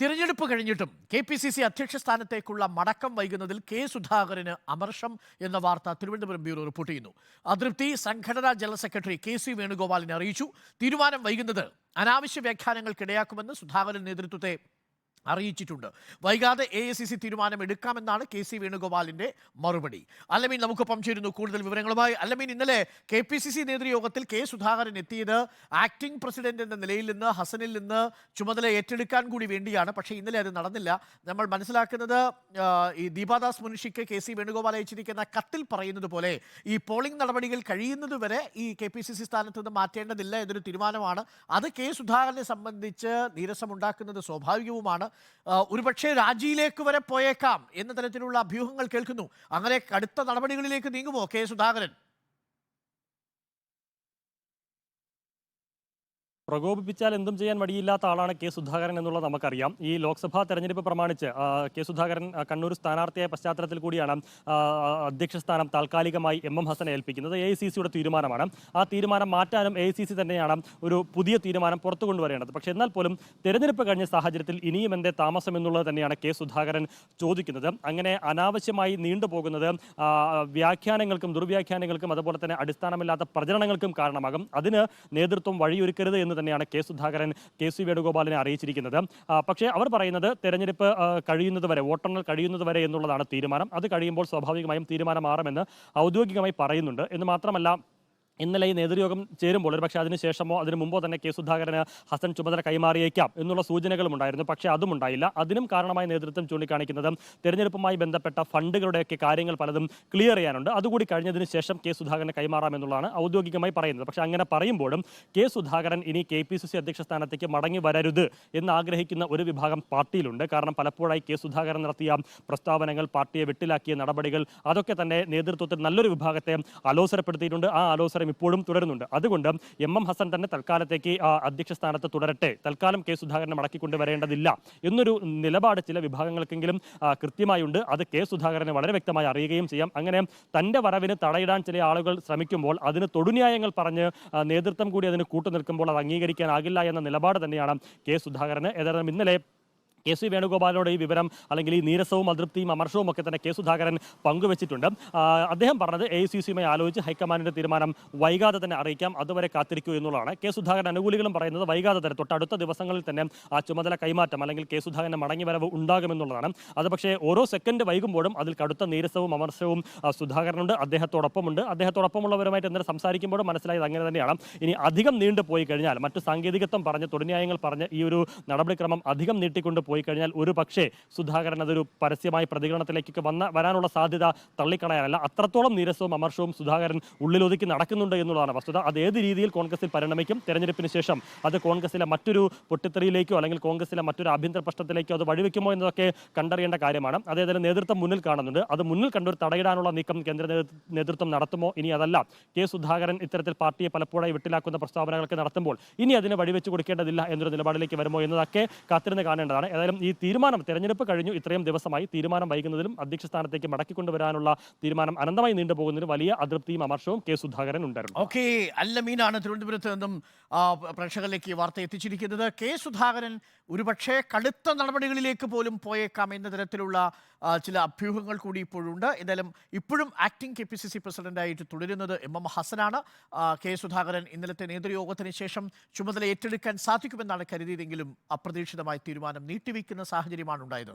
തിരഞ്ഞെടുപ്പ് കഴിഞ്ഞിട്ടും K P C C അധ്യക്ഷ സ്ഥാനത്തേക്കുള്ള മടക്കം വൈകുന്നതിൽ കെ സുധാകരന് അമർഷം എന്ന വാർത്ത തിരുവനന്തപുരം ബ്യൂറോ റിപ്പോർട്ട് ചെയ്യുന്നു. അതൃപ്തി സംഘടനാ ജനറൽ സെക്രട്ടറി കെ സി വേണുഗോപാലിനെ അറിയിച്ചു. തീരുമാനം വൈകുന്നത് അനാവശ്യ വ്യാഖ്യാനങ്ങൾക്കിടയാക്കുമെന്ന് സുധാകരൻ നേതൃത്വത്തെ അറിയിച്ചിട്ടുണ്ട്. വൈകാതെ എ ഐ സി സി തീരുമാനം എടുക്കാമെന്നാണ് കെ സി വേണുഗോപാലിന്റെ മറുപടി. അല്ലമീൻ നമുക്കൊപ്പം ചേരുന്നു. കൂടുതൽ വിവരങ്ങളുമായി അല്ലമീൻ ഇന്നലെ കെ പി സി സി നേതൃയോഗത്തിൽ കെ സുധാകരൻ എത്തിയത് ആക്ടിംഗ് പ്രസിഡന്റ് എന്ന നിലയിൽ നിന്ന് ഹസനിൽ നിന്ന് ചുമതല ഏറ്റെടുക്കാൻ കൂടി വേണ്ടിയാണ്. പക്ഷേ ഇന്നലെ അത് നടന്നില്ല. നമ്മൾ മനസ്സിലാക്കുന്നത് ഈ ദീപാദാസ് മുനിഷിക്ക് കെ സി വേണുഗോപാൽ അയച്ചിരിക്കുന്ന കത്തിൽ പറയുന്നത് പോലെ ഈ പോളിംഗ് നടപടികൾ കഴിയുന്നതുവരെ ഈ കെ പി സി സി സ്ഥാനത്ത് നിന്ന് മാറ്റേണ്ടതില്ല എന്നൊരു തീരുമാനമാണ്. അത് കെ സുധാകരനെ സംബന്ധിച്ച് നീരസമുണ്ടാക്കുന്നത് സ്വാഭാവികവുമാണ്. ഒരുപക്ഷെ രാജിയിലേക്ക് വരെ പോയേക്കാം എന്ന തരത്തിലുള്ള അഭ്യൂഹങ്ങൾ കേൾക്കുന്നു. അങ്ങനെ കടുത്ത നടപടികളിലേക്ക് നീങ്ങുമോ കെ സുധാകരൻ? പ്രകോപിപ്പിച്ചാൽ എന്തും ചെയ്യാൻ മടിയില്ലാത്ത ആളാണ് കെ സുധാകരൻ എന്നുള്ളത് നമുക്കറിയാം. ഈ ലോക്സഭാ തെരഞ്ഞെടുപ്പ് പ്രമാണിച്ച് കെ സുധാകരൻ കണ്ണൂർ സ്ഥാനാർത്ഥിയായ പശ്ചാത്തലത്തിൽ കൂടിയാണ് അധ്യക്ഷ സ്ഥാനം താൽക്കാലികമായി എം എം ഹസനെ ഏൽപ്പിക്കുന്നത്. എ ഐ തീരുമാനമാണ്. ആ തീരുമാനം മാറ്റാനും എ തന്നെയാണ് ഒരു പുതിയ തീരുമാനം പുറത്തു കൊണ്ടുവരേണ്ടത്. പക്ഷേ എന്നാൽ പോലും തെരഞ്ഞെടുപ്പ് കഴിഞ്ഞ സാഹചര്യത്തിൽ ഇനിയും എന്തേ താമസം എന്നുള്ളത് തന്നെയാണ് കെ സുധാകരൻ ചോദിക്കുന്നത്. അങ്ങനെ അനാവശ്യമായി നീണ്ടുപോകുന്നത് വ്യാഖ്യാനങ്ങൾക്കും ദുർവ്യാഖ്യാനങ്ങൾക്കും അതുപോലെ തന്നെ അടിസ്ഥാനമില്ലാത്ത പ്രചരണങ്ങൾക്കും കാരണമാകും. അതിന് നേതൃത്വം വഴിയൊരുക്കരുത് എന്ന് തന്നെയാണ് കെ സുധാകരൻ കെ സി വേണുഗോപാലിനെ അറിയിച്ചിരിക്കുന്നത്. പക്ഷേ അവർ പറയുന്നത് തെരഞ്ഞെടുപ്പ് കഴിയുന്നത് വരെ വോട്ടെണ്ണൽ കഴിയുന്നത് വരെ എന്നുള്ളതാണ് തീരുമാനം. അത് കഴിയുമ്പോൾ സ്വാഭാവികമായും തീരുമാനം മാറുമെന്ന് ഔദ്യോഗികമായി പറയുന്നുണ്ട്. എന്ന് മാത്രമല്ല ഇന്നലെ ഈ നേതൃയോഗം ചേരുമ്പോൾ ഒരു പക്ഷേ അതിനുശേഷമോ അതിനു മുമ്പോ തന്നെ കെ സുധാകരന് ഹസൻ ചുമതല കൈമാറിയേക്കാം എന്നുള്ള സൂചനകളും ഉണ്ടായിരുന്നു. പക്ഷേ അതും ഉണ്ടായില്ല. അതിനും കാരണമായി നേതൃത്വം ചൂണ്ടിക്കാണിക്കുന്നത് തെരഞ്ഞെടുപ്പുമായി ബന്ധപ്പെട്ട ഫണ്ടുകളുടെയൊക്കെ കാര്യങ്ങൾ പലതും ക്ലിയർ ചെയ്യാനുണ്ട്. അതുകൂടി കഴിഞ്ഞതിന് ശേഷം കെ സുധാകരനെ കൈമാറാമെന്നുള്ളതാണ് ഔദ്യോഗികമായി പറയുന്നത്. പക്ഷേ അങ്ങനെ പറയുമ്പോഴും കെ സുധാകരൻ ഇനി കെ പി സി സി അധ്യക്ഷ സ്ഥാനത്തേക്ക് മടങ്ങി വരരുത് എന്ന് ആഗ്രഹിക്കുന്ന ഒരു വിഭാഗം പാർട്ടിയിലുണ്ട്. കാരണം പലപ്പോഴായി കെ സുധാകരൻ നടത്തിയ പ്രസ്താവനകൾ പാർട്ടിയെ വെട്ടിലാക്കിയ നടപടികൾ അതൊക്കെ തന്നെ നേതൃത്വത്തിൽ നല്ലൊരു വിഭാഗത്തെ അലോസരപ്പെടുത്തിയിട്ടുണ്ട്. ആ അലോസരം ഇപ്പോഴും തുടരുന്നുണ്ട്. അതുകൊണ്ട് എം എം ഹസൻ തന്നെ തൽക്കാലത്തേക്ക് അധ്യക്ഷ സ്ഥാനത്ത് തുടരട്ടെ. തൽക്കാലം കെ സുധാകരനെ മടക്കിക്കൊണ്ടുവരേണ്ടതില്ല എന്നൊരു നിലപാട് ചില വിഭാഗങ്ങൾക്കെങ്കിലും കൃത്യമായുണ്ട്. അത് കെ സുധാകരനെ വളരെ വ്യക്തമായി അറിയുകയും ചെയ്യാം. അങ്ങനെ തന്റെ വരവിന് തടയിടാൻ ചില ആളുകൾ ശ്രമിക്കുമ്പോൾ അതിന് തൊടുന്യായങ്ങൾ പറഞ്ഞ് നേതൃത്വം കൂടി അതിന് കൂട്ടുനിൽക്കുമ്പോൾ അത് അംഗീകരിക്കാനാകില്ല എന്ന നിലപാട് തന്നെയാണ് കെ സുധാകരന്. ഏതായാലും ഇന്നലെ കെ സി വേണുഗോപാലിനോട് ഈ വിവരം അല്ലെങ്കിൽ ഈ നീരസവും അതൃപ്തിയും അമർഷവും ഒക്കെ തന്നെ കെ സുധാകരൻ പങ്കുവച്ചിട്ടുണ്ട്. അദ്ദേഹം പറഞ്ഞത് എ സി സിയുമായി ആലോചിച്ച് ഹൈക്കമാൻഡിന്റെ തീരുമാനം വൈകാതെ തന്നെ അറിയിക്കാം അതുവരെ കാത്തിരിക്കൂ എന്നുള്ളതാണ്. കെ സുധാകരൻ അനുകൂലികളും പറയുന്നത് വൈകാതെ തന്നെ തൊട്ടടുത്ത ദിവസങ്ങളിൽ തന്നെ ആ ചുമതല കൈമാറ്റം അല്ലെങ്കിൽ കെ മടങ്ങി വരവ് ഉണ്ടാകുമെന്നുള്ളതാണ്. അത് പക്ഷേ ഓരോ സെക്കൻഡ് വൈകുമ്പോഴും അതിൽ കടുത്ത നീരസവും അമർഷവും സുധാകരനുണ്ട് അദ്ദേഹത്തോടൊപ്പമുണ്ട്. അദ്ദേഹത്തോടൊപ്പമുള്ളവരുമായിട്ട് ഇന്നലെ സംസാരിക്കുമ്പോഴും മനസ്സിലായത് അങ്ങനെ തന്നെയാണ്. ഇനി അധികം നീണ്ടു പോയി കഴിഞ്ഞാൽ മറ്റു സാങ്കേതികത്വം പറഞ്ഞ് തൊടുന്യായങ്ങൾ പറഞ്ഞ് ഈ ഒരു നടപടിക്രമം അധികം നീട്ടിക്കൊണ്ട് പോയി കഴിഞ്ഞാൽ ഒരു പക്ഷേ സുധാകരൻ അതൊരു പരസ്യമായ പ്രതികരണത്തിലേക്കൊക്കെ വന്ന വരാനുള്ള സാധ്യത തള്ളിക്കളയാനല്ല. അത്രത്തോളം നീരസവും അമർഷവും സുധാകരൻ ഉള്ളിലൊതുക്കി നടക്കുന്നുണ്ട് എന്നുള്ളതാണ് വസ്തുത. അത് ഏത് രീതിയിൽ കോൺഗ്രസിൽ പരിണമിക്കും തെരഞ്ഞെടുപ്പിന് ശേഷം അത് കോൺഗ്രസിലെ മറ്റൊരു പൊട്ടിത്തെറിയിലേക്കോ അല്ലെങ്കിൽ കോൺഗ്രസിലെ മറ്റൊരു ആഭ്യന്തര പ്രശ്നത്തിലേക്കോ അത് വഴിവെക്കുമോ എന്നതൊക്കെ കണ്ടറിയേണ്ട കാര്യമാണ്. അതേതായാലും നേതൃത്വം മുന്നിൽ കാണുന്നുണ്ട്. അത് മുന്നിൽ കണ്ടൊരു തടയിടാനുള്ള നീക്കം കേന്ദ്ര നേതൃത്വം നടത്തുമോ? ഇനി അതല്ല. കെ സുധാകരൻ ഇത്തരത്തിൽ പാർട്ടിയെ പലപ്പോഴായി വിട്ടിലാക്കുന്ന പ്രസ്താവനകളൊക്കെ നടത്തുമ്പോൾ ഇനി അതിനെ വഴിവെച്ച് കൊടുക്കേണ്ടതില്ല എന്നൊരു നിലപാടിലേക്ക് വരുമോ എന്നതൊക്കെ കാത്തിരുന്ന് കാണേണ്ടതാണ്. ഏതായാലും ഈ തീരുമാനം തെരഞ്ഞെടുപ്പ് കഴിഞ്ഞു. ഇത്രയും ദിവസമായി തീരുമാനം വൈകുന്നതിലും അധ്യക്ഷ സ്ഥാനത്തേക്ക് മടക്കിക്കൊണ്ടുവരാനുള്ള തീരുമാനം അനന്തമായി നീണ്ടുപോകുന്നതിന് വലിയ അതൃപ്തിയും അമർഷവും കെ സുധാകരൻ ഉണ്ടായിരുന്നു. ഓക്കെ അല്ലമീനാണ് തിരുവനന്തപുരത്ത് നിന്നും പ്രേക്ഷകരിലേക്ക് വാർത്ത എത്തിച്ചിരിക്കുന്നത്. കെ സുധാകരൻ ഒരുപക്ഷെ കടുത്ത നടപടികളിലേക്ക് പോലും പോയേക്കാം എന്ന തരത്തിലുള്ള ചില അഭ്യൂഹങ്ങൾ കൂടി ഇപ്പോഴുണ്ട്. എന്തായാലും ഇപ്പോഴും acting K P C C പ്രസിഡന്റായിട്ട് തുടരുന്നത് എം എം ഹസനാണ്. കെ സുധാകരൻ ഇന്നലത്തെ നേതൃയോഗത്തിന് ശേഷം ചുമതല ഏറ്റെടുക്കാൻ സാധിക്കുമെന്നാണ് കരുതിയതെങ്കിലും അപ്രതീക്ഷിതമായ തീരുമാനം മാറ്റിവെക്കുന്ന സാഹചര്യമാണ് ഉണ്ടായത്